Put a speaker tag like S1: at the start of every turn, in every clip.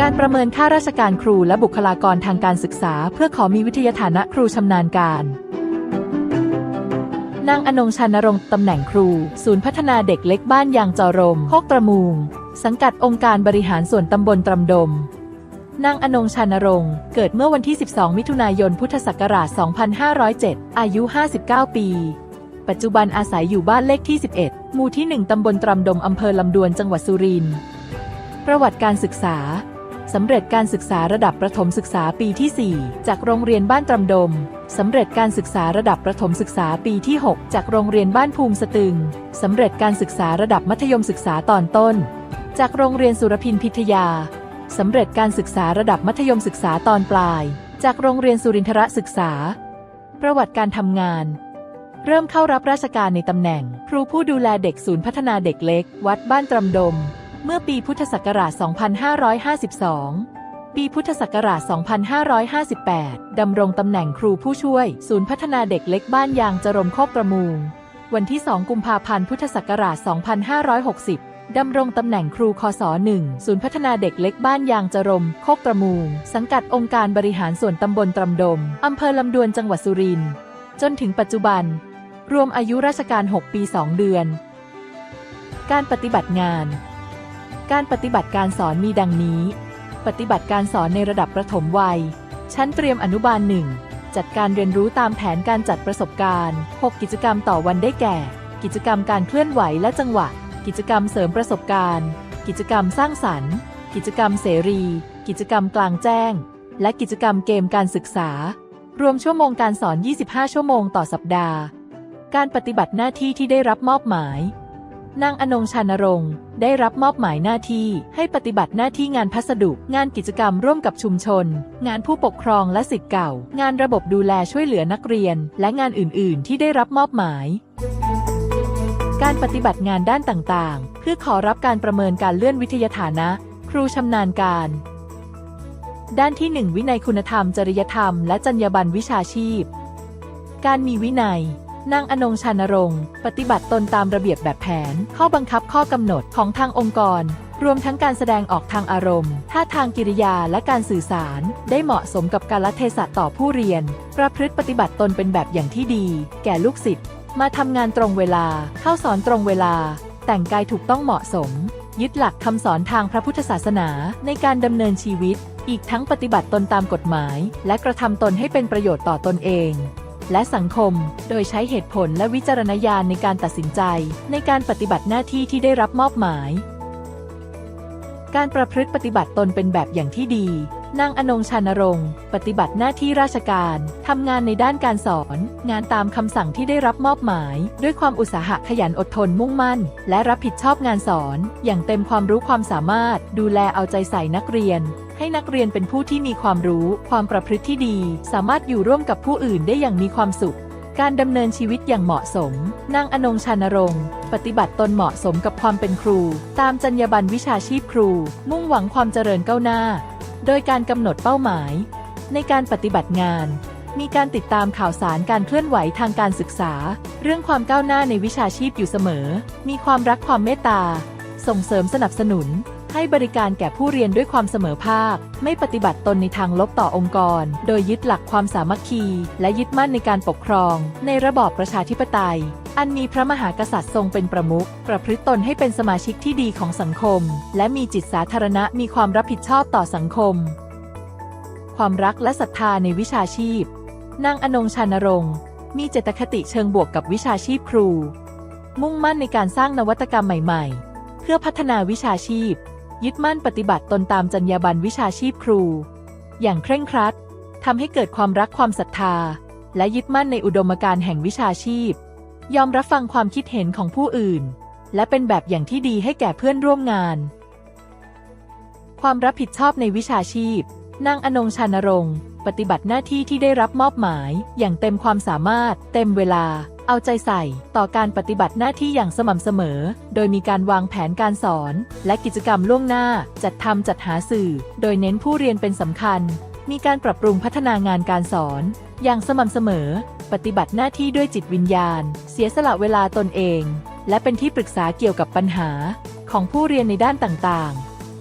S1: การประเมินค่าราชการครูและบุคลากรทางการศึกษา เพื่อขอมีวิทยาฐานะครูชำนาญการ นางอนงชานรงค์ตำแหน่งครู ศูนย์พัฒนาเด็กเล็กบ้านยางจอรมโคกตระมูง สังกัดองค์การบริหารส่วนตำบลตรำดม นางอนงชานรงค์เกิดเมื่อวันที่ 12 มิถุนายน พุทธศักราช 2507 อายุ 59 ปี ปัจจุบันอาศัยอยู่บ้านเลขที่ 11 หมู่ที่ 1 ตำบลตรำดมอำเภอลำดวน จังหวัดสุรินทร์ ประวัติการศึกษา สำเร็จการศึกษาระดับประถมศึกษาปีที่ 4 จากโรงเรียนบ้านตรำดม สำเร็จการศึกษาระดับประถมศึกษาปีที่ 6 จากโรงเรียนบ้านภูมิสตึง สำเร็จการศึกษาระดับมัธยมศึกษาตอนต้น จากโรงเรียนสุรพินพิทยา สำเร็จการศึกษาระดับมัธยมศึกษาตอนปลาย จากโรงเรียนสุรินทรศึกษา ประวัติการทำงานเริ่มเข้ารับราชการในตำแหน่ง ครูผู้ดูแลเด็กศูนย์พัฒนาเด็กเล็ก วัดบ้านตรำดม เมื่อปีพุทธศักราช 2552 ปีพุทธศักราช 2558 ดำรงตำแหน่งครูผู้ช่วย ศูนย์พัฒนาเด็กเล็กบ้านยางจรมโคกประมูงวันที่ 2 กุมภาพันธ์พุทธศักราช 2560ดำรงตำแหน่งครูคศ1ศูนย์พัฒนาเด็กเล็กบ้านยางจรม โคกประมูงสังกัดองค์การบริหารส่วนตำบลตรำดม อำเภอลำดวนจังหวัดสุรินทร์ จนถึงปัจจุบัน รวมอายุราชการ 6 ปี 2 เดือน การปฏิบัติงาน การปฏิบัติการสอนมีดังนี้ ปฏิบัติการสอนในระดับประถมวัย ชั้นเตรียมอนุบาล1จัดการเรียนรู้ตามแผนการจัดประสบการณ์ 6 กิจกรรมต่อวันได้แก่ กิจกรรมการเคลื่อนไหวและจังหวะ กิจกรรมเสริมประสบการณ์ กิจกรรมสร้างสรรค์ กิจกรรมเสรี กิจกรรมกลางแจ้ง และกิจกรรมเกมการศึกษา รวมชั่วโมงการสอน 25 ชั่วโมงต่อสัปดาห์ การปฏิบัติหน้าที่ที่ได้รับมอบหมาย นางอนงชานรงค์ได้รับมอบหมายหน้าที่ให้ปฏิบัติหน้าที่งานพัสดุ งานกิจกรรมร่วมกับชุมชน งานผู้ปกครองและสิทธิ์เก่า งานระบบดูแลช่วยเหลือนักเรียน และงานอื่น ๆ ที่ได้รับมอบหมาย การปฏิบัติงานด้านต่าง ๆ เพื่อขอรับการประเมินการเลื่อนวิทยาฐานะ ครูชำนาญการ ด้านที่ 1 วินัยคุณธรรม จริยธรรม และจรรยาบรรณวิชาชีพ การมีวินัย นางอนงชานรงค์ปฏิบัติตนตามระเบียบแบบแผน ข้อบังคับข้อกำหนดของทางองค์กร รวมทั้งการแสดงออกทางอารมณ์ ท่าทางกิริยาและการสื่อสาร ได้เหมาะสมกับการละเทศะต่อผู้เรียน ประพฤติปฏิบัติตนเป็นแบบอย่างที่ดี แก่ลูกศิษย์มาทำงานตรงเวลา เข้าสอนตรงเวลา แต่งกายถูกต้องเหมาะสม ยึดหลักคำสอนทางพระพุทธศาสนาในการดำเนินชีวิต อีกทั้งปฏิบัติตนตามกฎหมาย และกระทำตนให้เป็นประโยชน์ต่อตนเอง และสังคม โดยใช้เหตุผลและวิจารณญาณในการตัดสินใจ ในการปฏิบัติหน้าที่ที่ได้รับมอบหมาย การประพฤติปฏิบัติตนเป็นแบบอย่างที่ดี นางอนงชานรงค์ ปฏิบัติหน้าที่ราชการ ทำงานในด้านการสอน งานตามคำสั่งที่ได้รับมอบหมาย ด้วยความอุตสาหะขยันอดทนมุ่งมั่น และรับผิดชอบงานสอน อย่างเต็มความรู้ความสามารถ ดูแลเอาใจใส่นักเรียน ให้นักเรียนเป็นผู้ที่มีความรู้ ความประพฤติที่ดี สามารถอยู่ร่วมกับผู้อื่นได้อย่างมีความสุข การดำเนินชีวิตอย่างเหมาะสม นางอนงชานรงค์ ปฏิบัติตนเหมาะสมกับความเป็นครู ตามจรรยาบรรณวิชาชีพครู มุ่งหวังความเจริญก้าวหน้า โดยการกำหนดเป้าหมาย ในการปฏิบัติงาน มีการติดตามข่าวสารการเคลื่อนไหวทางการศึกษา เรื่องความก้าวหน้าในวิชาชีพอยู่เสมอ มีความรักความเมตตา ส่งเสริมสนับสนุน ให้บริการแก่ผู้เรียนด้วยความเสมอภาค ไม่ปฏิบัติตนในทางลบต่อองค์กร โดยยึดหลักความสามัคคี และยึดมั่นในการปกครอง ในระบอบประชาธิปไตย อันมีพระมหากษัตริย์ทรงเป็นประมุข ประพฤติตนให้เป็นสมาชิกที่ดีของสังคม และมีจิตสาธารณะมีความรับผิดชอบต่อสังคม ความรักและศรัทธาในวิชาชีพ นางอนงชานรงค์ มีเจตคติเชิงบวกกับวิชาชีพครู มุ่งมั่นในการสร้างนวัตกรรมใหม่ ๆ เพื่อพัฒนาวิชาชีพ ยึดมั่นปฏิบัติตนตามจรรยาบรรณวิชาชีพครู อย่างเคร่งครัดทำให้เกิดความรักความศรัทธา และยึดมั่นในอุดมการณ์แห่งวิชาชีพ ยอมรับฟังความคิดเห็นของผู้อื่น และเป็นแบบอย่างที่ดีให้แก่เพื่อนร่วมงาน ความรับผิดชอบในวิชาชีพ นางอนงชานรงค์ปฏิบัติหน้าที่ที่ได้รับมอบหมาย อย่างเต็มความสามารถ เต็มเวลา เอาใจใส่ต่อการปฏิบัติหน้าที่อย่างสม่ำเสมอ โดยมีการวางแผนการสอน และกิจกรรมล่วงหน้า จัดทำจัดหาสื่อ โดยเน้นผู้เรียนเป็นสำคัญ มีการปรับปรุงพัฒนางานการสอน อย่างสม่ำเสมอ ปฏิบัติหน้าที่ด้วยจิตวิญญาณ เสียสละเวลาตนเอง และเป็นที่ปรึกษาเกี่ยวกับปัญหา ของผู้เรียนในด้านต่าง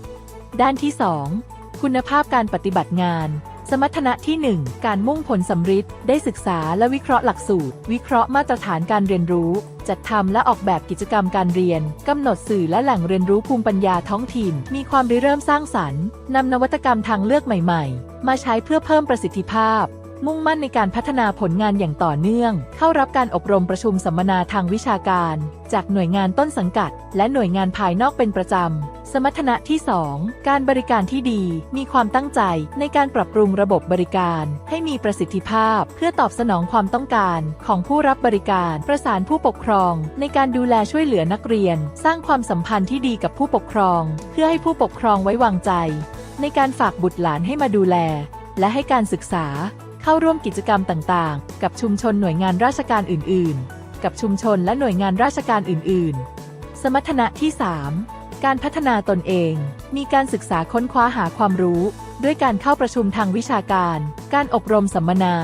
S1: ๆ ด้านที่ 2 คุณภาพการปฏิบัติงาน สมรรถนะที่ 1 การมุ่งผลสำริดได้ศึกษาและวิเคราะห์หลักสูตร วิเคราะห์มาตรฐานการเรียนรู้ จัดทำและออกแบบกิจกรรมการเรียนกำหนดสื่อและแหล่งเรียนรู้ภูมิปัญญาท้องถิ่น มีความริเริ่มสร้างสรรค์นำนวัตกรรมทางเลือกใหม่ ๆ มาใช้เพื่อเพิ่มประสิทธิภาพ มุ่งมั่นในการพัฒนาผลงานอย่างต่อเนื่อง เข้ารับการอบรมประชุมสัมมนาทางวิชาการ จากหน่วยงานต้นสังกัด และหน่วยงานภายนอกเป็นประจำ สมรรถนะที่ 2 การบริการที่ดี มีความตั้งใจในการปรับปรุงระบบบริการ ให้มีประสิทธิภาพ เพื่อตอบสนองความต้องการของผู้รับบริการ ประสานผู้ปกครอง ในการดูแลช่วยเหลือนักเรียน สร้างความสัมพันธ์ที่ดีกับผู้ปกครอง เพื่อให้ผู้ปกครองไว้วางใจ ในการฝากบุตรหลานให้มาดูแล และให้การศึกษา เข้าร่วมกิจกรรมต่างๆ กับชุมชนหน่วยงานราชการอื่น ๆ กับชุมชนและหน่วยงานราชการอื่น ๆ สมรรถนะที่ 3 การพัฒนาตนเอง มีการศึกษาค้นคว้าหาความรู้ ด้วยการเข้าประชุมทางวิชาการ การอบรมสัมมนา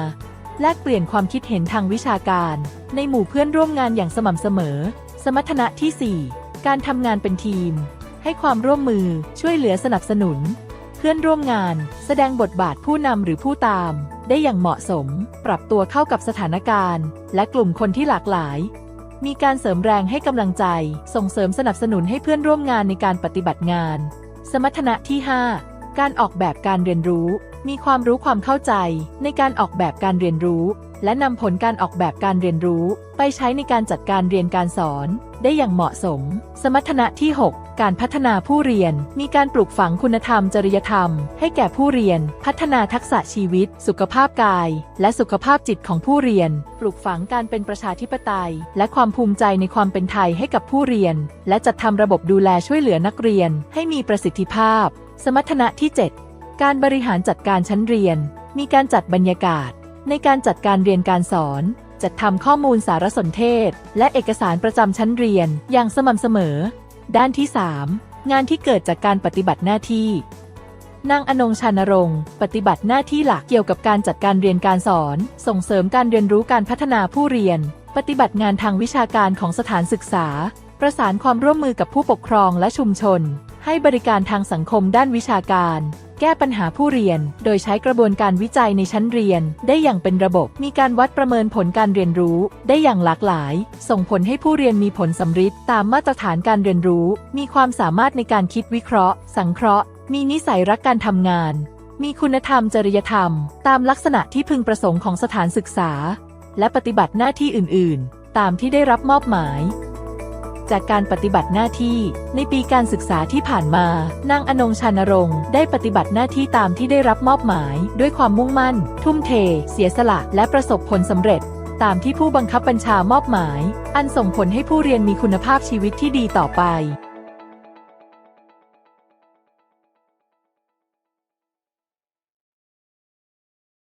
S1: แลกเปลี่ยนความคิดเห็นทางวิชาการ ในหมู่เพื่อนร่วมงานอย่างสม่ำเสมอ สมรรถนะที่ 4 การทำงานเป็นทีม ให้ความร่วมมือช่วยเหลือสนับสนุน เพื่อนร่วมงาน แสดงบทบาทผู้นำหรือผู้ตาม ได้อย่างเหมาะสม ปรับตัวเข้ากับสถานการณ์ และกลุ่มคนที่หลากหลาย มีการเสริมแรงให้กำลังใจ ส่งเสริมสนับสนุนให้เพื่อนร่วมงานในการปฏิบัติงาน สมรรถนะที่ 5 การออกแบบการเรียนรู้ มีความรู้ความเข้าใจ ในการออกแบบการเรียนรู้ และนำผลการออกแบบการเรียนรู้ ไปใช้ในการจัดการเรียนการสอน ได้อย่างเหมาะสม สมรรถนะที่ 6 การพัฒนาผู้เรียน มีการปลูกฝังคุณธรรมจริยธรรม ให้แก่ผู้เรียน พัฒนาทักษะชีวิต สุขภาพกาย และสุขภาพจิตของผู้เรียน ปลูกฝังการเป็นประชาธิปไตย และความภูมิใจในความเป็นไทยให้กับผู้เรียน และจัดทำระบบดูแลช่วยเหลือนักเรียน ให้มีประสิทธิภาพ สมรรถนะที่ 7 การบริหารจัดการชั้นเรียน มีการจัดบรรยากาศ ในการจัดการเรียนการสอนจัดทำข้อมูลสารสนเทศ และเอกสารประจำชั้นเรียนอย่างสม่ำเสมอ ด้านที่ 3 งานที่เกิดจากการปฏิบัติหน้าที่ นางอนงชานรงค์ ปฏิบัติหน้าที่หลักเกี่ยวกับการจัดการเรียนการสอน ส่งเสริมการเรียนรู้การพัฒนาผู้เรียน ปฏิบัติงานทางวิชาการของสถานศึกษา ประสานความร่วมมือกับผู้ปกครองและชุมชน ให้บริการทางสังคมด้านวิชาการ แก้ปัญหาผู้เรียน โดยใช้กระบวนการวิจัยในชั้นเรียน ได้อย่างเป็นระบบ มีการวัดประเมินผลการเรียนรู้ ได้อย่างหลากหลาย ส่งผลให้ผู้เรียนมีผลสำฤทธิ์ตามมาตรฐานการเรียนรู้ มีความสามารถในการคิดวิเคราะห์ สังเคราะห์ มีนิสัยรักการทำงาน มีคุณธรรมจริยธรรม ตามลักษณะที่พึงประสงค์ของสถานศึกษา และปฏิบัติหน้าที่อื่น ๆ ตามที่ได้รับมอบหมาย จากการปฏิบัติหน้าที่ ในปีการศึกษาที่ผ่านมา นางอนงชานรงค์ได้ปฏิบัติหน้าที่ตามที่ได้รับมอบหมาย ด้วยความมุ่งมั่น ทุ่มเท เสียสละ และประสบผลสำเร็จ ตามที่ผู้บังคับบัญชามอบหมาย อันส่งผลให้ผู้เรียนมีคุณภาพชีวิตที่ดีต่อไป